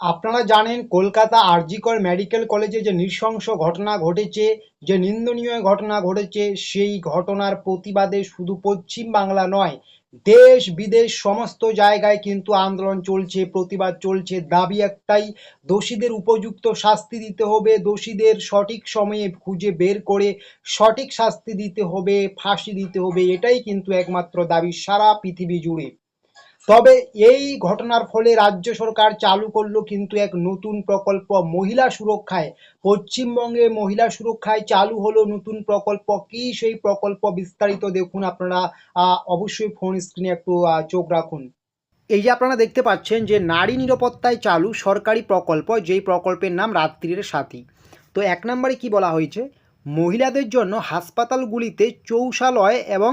আপনারা জানেন কলকাতা আরজিকর মেডিকেল কলেজে যে নৃশংস ঘটনা ঘটেছে, যে নিন্দনীয় ঘটনা ঘটেছে, সেই ঘটনার প্রতিবাদে শুধু পশ্চিম বাংলা নয়, দেশ, বিদেশ, সমস্ত জায়গায় কিন্তু আন্দোলন চলছে, প্রতিবাদ চলছে। দাবি একটাই, দোষীদের উপযুক্ত শাস্তি দিতে হবে, দোষীদের সঠিক সময়ে খুঁজে বের করে সঠিক শাস্তি দিতে হবে, ফাঁসি দিতে হবে, এটাই কিন্তু একমাত্র দাবি সারা পৃথিবী জুড়ে। তবে এই ঘটনার ফলে রাজ্য সরকার চালু করল কিন্তু এক নতুন প্রকল্প মহিলা সুরক্ষায়। পশ্চিমবঙ্গে মহিলা সুরক্ষায় চালু হলো নতুন প্রকল্প। কি সেই প্রকল্প বিস্তারিত দেখুন আপনারা অবশ্যই ফোন স্ক্রিনে একটু চোখ রাখুন। এই যে আপনারা দেখতে পাচ্ছেন যে নারী নিরাপত্তায় চালু সরকারি প্রকল্প, যেই প্রকল্পের নাম রাত্রির সাথী। তো এক নম্বরে কি বলা হয়েছে? মহিলাদের জন্য হাসপাতালগুলিতে চৌষালয় এবং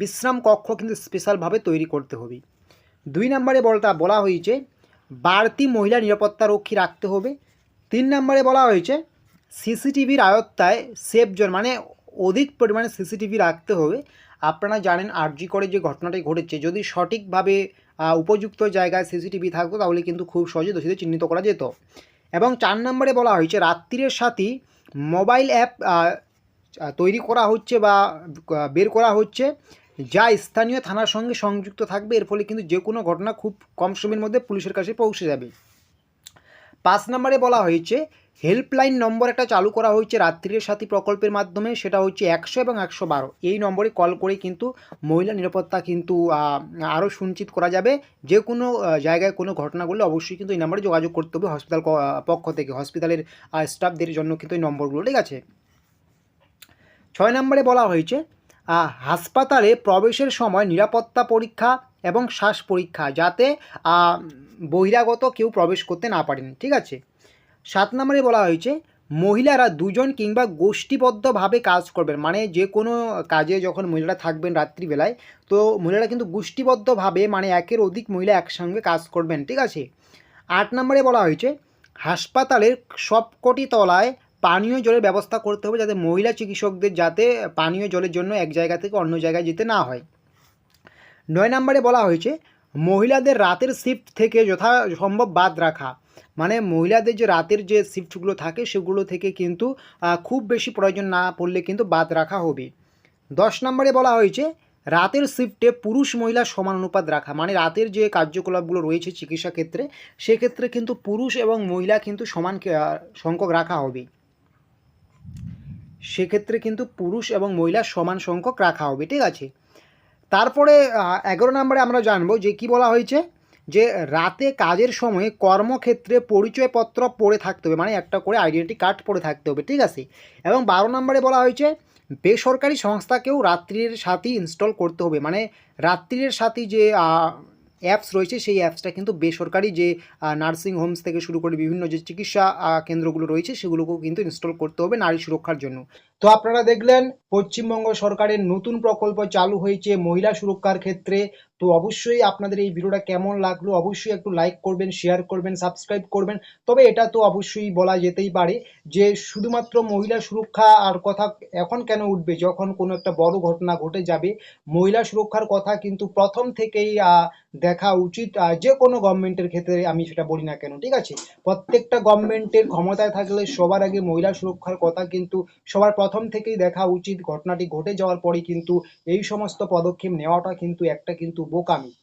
বিশ্রাম কক্ষ কিন্তু স্পেশালভাবে তৈরি করতে হবে। দুই নম্বরে বলটা বলা হয়েছে, বাড়তি মহিলা নিরাপত্তা রক্ষী রাখতে হবে। তিন নম্বরে বলা হয়েছে, সিসিটিভির আয়ত্তায় সেফ জোন মানে অধিক পরিমাণে সিসিটিভি রাখতে হবে। আপনারা জানেন আরজি করে যে ঘটনাটি ঘটেছে, যদি সঠিকভাবে উপযুক্ত জায়গায় সিসিটিভি থাকতো, তাহলে কিন্তু খুব সহজে দোষীদের চিহ্নিত করা যেত। এবং চার নম্বরে বলা হয়েছে রাত্রিরের সাথে মোবাইল অ্যাপ তৈরি করা হচ্ছে বা বের করা হচ্ছে, যা স্থানীয় থানার সঙ্গে সংযুক্ত থাকবে। এর ফলে কিন্তু যে কোনো ঘটনা খুব কম সময়ের মধ্যে পুলিশের কাছে পৌঁছে যাবে। পাঁচ নম্বরে বলা হয়েছে হেল্পলাইন নম্বর একটা চালু করা হয়েছে রাত্রির সাথী প্রকল্পের মাধ্যমে, সেটা হচ্ছে একশো এবং একশো বারো। এই নম্বরে কল করে কিন্তু মহিলা নিরাপত্তা কিন্তু আরও সুনিশ্চিত করা যাবে। যে কোনো জায়গায় কোনো ঘটনা অবশ্যই কিন্তু এই নম্বরে যোগাযোগ করতে হবে হসপিটাল পক্ষ থেকে। হসপিটালের স্টাফদের জন্য কিন্তু এই নম্বরগুলো, ঠিক আছে? ছয় নম্বরে বলা হয়েছে হাসপাতালে প্রবেশের সময় নিরাপত্তা পরীক্ষা এবং শ্বাস পরীক্ষা যাতে বহিরাগত কেউ প্রবেশ করতে না পারেন, ঠিক আছে? সাত নম্বরে বলা হয়েছে, মহিলারা দুজন কিংবা গোষ্ঠীবদ্ধভাবে কাজ করবেন মানে যে কোনো কাজে যখন মহিলারা থাকবেন রাত্রিবেলায়, তো মহিলারা কিন্তু গোষ্ঠীবদ্ধভাবে মানে একের অধিক মহিলা একসঙ্গে কাজ করবেন, ঠিক আছে? আট নম্বরে বলা হয়েছে, হাসপাতালের সবকটি তলায় পানীয় জলের ব্যবস্থা করতে হবে যাতে মহিলা চিকিৎসকদের যাতে পানীয় জলের জন্য এক জায়গা থেকে অন্য জায়গায় যেতে না হয়। নয় নম্বরে বলা হয়েছে, মহিলাদের রাতের শিফট থেকে যথাসম্ভব বাদ রাখা। মানে মহিলাদের যে রাতের যে শিফটগুলো থাকে সেগুলো থেকে কিন্তু খুব বেশি প্রয়োজন না পড়লে কিন্তু বাদ রাখা হবে। দশ নম্বরে বলা হয়েছে, রাতের শিফটে পুরুষ মহিলা সমান অনুপাত রাখা। মানে রাতের যে কার্যকলাপগুলো রয়েছে চিকিৎসা ক্ষেত্রে, সেক্ষেত্রে কিন্তু পুরুষ এবং মহিলা কিন্তু সমান সংখ্যক রাখা হবে। সেক্ষেত্রে কিন্তু পুরুষ এবং মহিলা সমান সংখ্যক রাখা হবে, ঠিক আছে? তারপরে এগারো নম্বরে আমরা জানব যে কি বলা হয়েছে? যে রাতে কাজের সময়ে কর্মক্ষেত্রে পরিচয়পত্র পড়ে থাকতে হবে মানে একটা করে আইডেন্টি কার্ড পড়ে থাকতে হবে, ঠিক আছে? এবং বারো নম্বরে বলা হয়েছে, বেসরকারি সংস্থাকেও রাত্রির সাথী ইনস্টল করতে হবে মানে রাত্রির সাথী যে অ্যাপস রয়েছে, সেই অ্যাপসটা কিন্তু বেসরকারি যে নার্সিং হোমস থেকে শুরু করে বিভিন্ন যে চিকিৎসা কেন্দ্রগুলো রয়েছে, সেগুলোকেও কিন্তু ইনস্টল করতে হবে নারী সুরক্ষার জন্য। তো আপনারা দেখলেন, পশ্চিমবঙ্গ সরকারের নতুন প্রকল্প চালু হয়েছে মহিলা সুরক্ষার ক্ষেত্রে। তো অবশ্যই আপনাদের এই ভিডিওটা কেমন লাগল? অবশ্যই একটু লাইক করবেন শেয়ার করবেন সাবস্ক্রাইব করবেন। তবে এটা তো অবশ্যই বলা যেতেই পারে যে শুধুমাত্র মহিলা সুরক্ষা আর কথা এখন কেন উঠবে? যখন কোনো একটা বড় ঘটনা ঘটে যাবে, মহিলা সুরক্ষার কথা কিন্তু প্রথম থেকেই দেখা উচিত। যে কোনো গভর্নমেন্টের ক্ষেত্রে আমি সেটা বলি না কেন, ঠিক আছে? প্রত্যেকটা গভর্নমেন্টের ক্ষমতায় থাকলে সবার আগে মহিলা সুরক্ষার কথা কিন্তু সবার প্রথম থেকেই দেখা উচিত। ঘটনাটি ঘটে যাওয়ার পরে কিন্তু এই সমস্ত পদক্ষেপ নেওয়াটা কিন্তু একটা কিন্তু bom caminho.